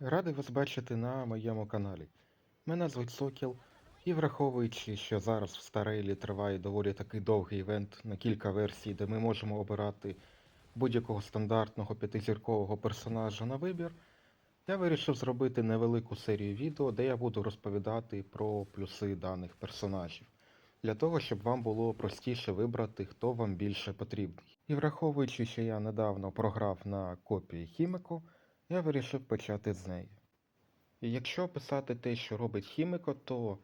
Радий вас бачити на моєму каналі. Мене звуть Сокіл, і враховуючи, що зараз в Старейлі триває доволі такий довгий івент на кілька версій, де ми можемо обирати будь-якого стандартного п'ятизіркового персонажа на вибір, я вирішив зробити невелику серію відео, де я буду розповідати про плюси даних персонажів, для того, щоб вам було простіше вибрати, хто вам більше потрібний. І враховуючи, що я недавно програв на копії Хіміко, я вирішив почати з неї. І якщо описати те, що робить Хіміко, то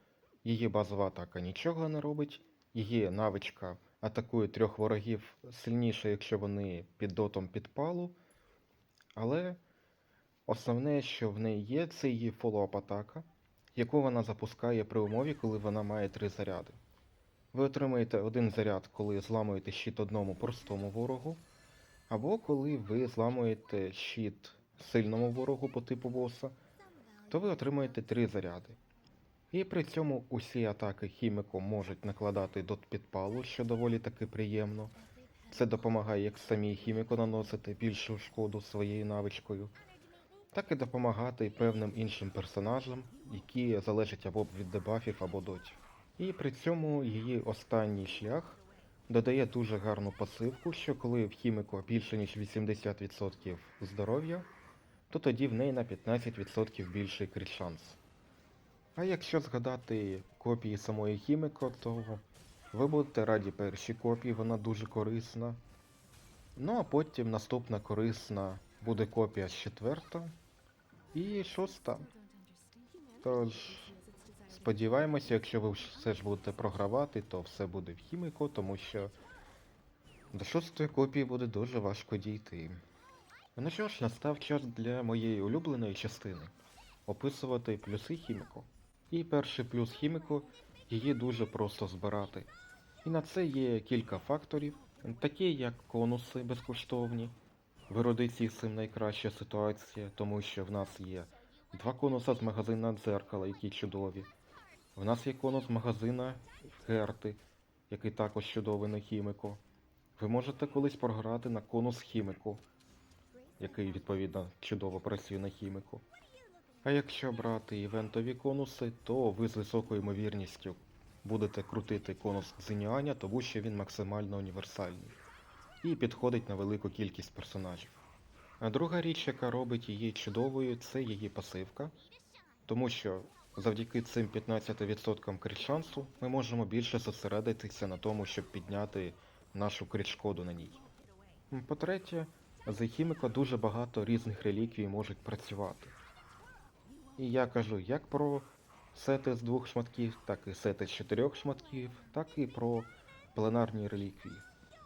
її базова атака нічого не робить, її навичка атакує трьох ворогів сильніше, якщо вони під дотом підпалу. Але основне, що в неї є, це її фоллоуап атака, яку вона запускає при умові, коли вона має три заряди. Ви отримаєте один заряд, коли зламуєте щит одному простому ворогу, або коли ви зламуєте щит сильному ворогу по типу боса, то ви отримаєте три заряди. І при цьому усі атаки хіміко можуть накладати дот підпалу, що доволі таки приємно. Це допомагає як самій хіміко наносити більшу шкоду своєю навичкою, так і допомагати певним іншим персонажам, які залежать або від дебафів, або дотів. І при цьому її останній шлях додає дуже гарну пасивку, що коли в хіміко більше ніж 80% здоров'я, то тоді в неї на 15% більший крит шанс. А якщо згадати копії самої хіміко, то ви будете раді першій копії, вона дуже корисна. Ну а потім наступна корисна буде копія з четверта і шоста. Тож, сподіваємося, якщо ви все ж будете програвати, то все буде в хіміко, тому що до шостої копії буде дуже важко дійти. Ну що ж, настав час для моєї улюбленої частини описувати плюси хіміку. І перший плюс хіміку її дуже просто збирати. І на це є кілька факторів, такі як конуси безкоштовні. В цим найкраща ситуація, тому що в нас є два конуса з магазина дзеркала, які чудові. В нас є конус магазина Герти, який також чудовий на хіміку. Ви можете колись програти на конус хіміку, який відповідно чудово працює на хіміку. А якщо брати івентові конуси, то ви з високою ймовірністю будете крутити конус Зеніаня, тому що він максимально універсальний і підходить на велику кількість персонажів. А друга річ, яка робить її чудовою, це її пасивка, тому що завдяки цим 15% крит шансу ми можемо більше зосередитися на тому, щоб підняти нашу крит шкоду на ній. По-третє, з хіміка дуже багато різних реліквій можуть працювати. І я кажу як про сети з двох шматків, так і сети з чотирьох шматків, так і про пленарні реліквії.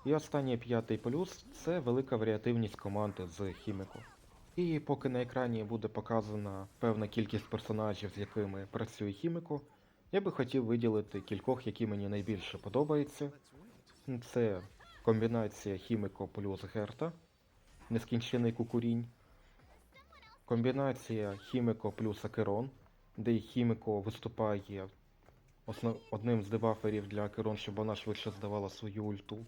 І останній п'ятий плюс це велика варіативність команди з хіміку. І поки на екрані буде показана певна кількість персонажів, з якими працює хіміко, я би хотів виділити кількох, які мені найбільше подобаються. Це комбінація хіміко плюс Герта, нескінчений кукурінь. Комбінація Хіміко плюс Акерон, де Хіміко виступає основ... одним з дебаферів для Акерон, щоб вона швидше здавала свою ульту.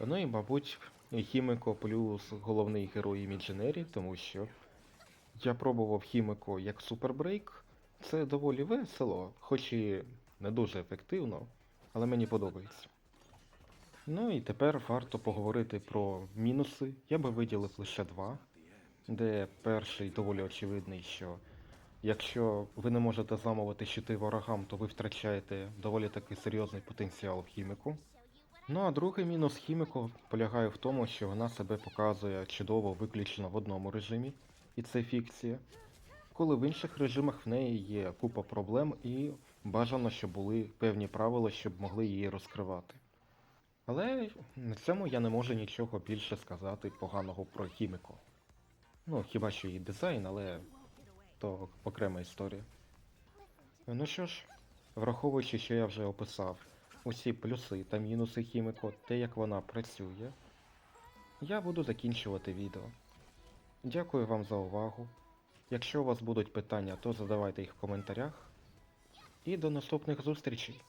Ну і, мабуть, Хіміко плюс головний герой Імідженері, тому що я пробував Хіміко як супербрейк. Це доволі весело, хоч і не дуже ефективно, але мені подобається. Ну і тепер варто поговорити про мінуси. Я би виділив лише два де перший доволі очевидний, що якщо ви не можете зламувати щити ворогам, то ви втрачаєте доволі таки серйозний потенціал в хіміку. Ну а другий мінус хіміку полягає в тому, що вона себе показує чудово виключно в одному режимі, і це фікція. Коли в інших режимах в неї є купа проблем і бажано, щоб були певні правила, щоб могли її розкривати. Але на цьому я не можу нічого більше сказати поганого про хіміку. Ну, хіба що і дизайн, але то окрема історія. Ну що ж, враховуючи, що я вже описав усі плюси та мінуси хіміко, те, як вона працює, я буду закінчувати відео. Дякую вам за увагу. Якщо у вас будуть питання, то задавайте їх в коментарях. І до наступних зустрічей!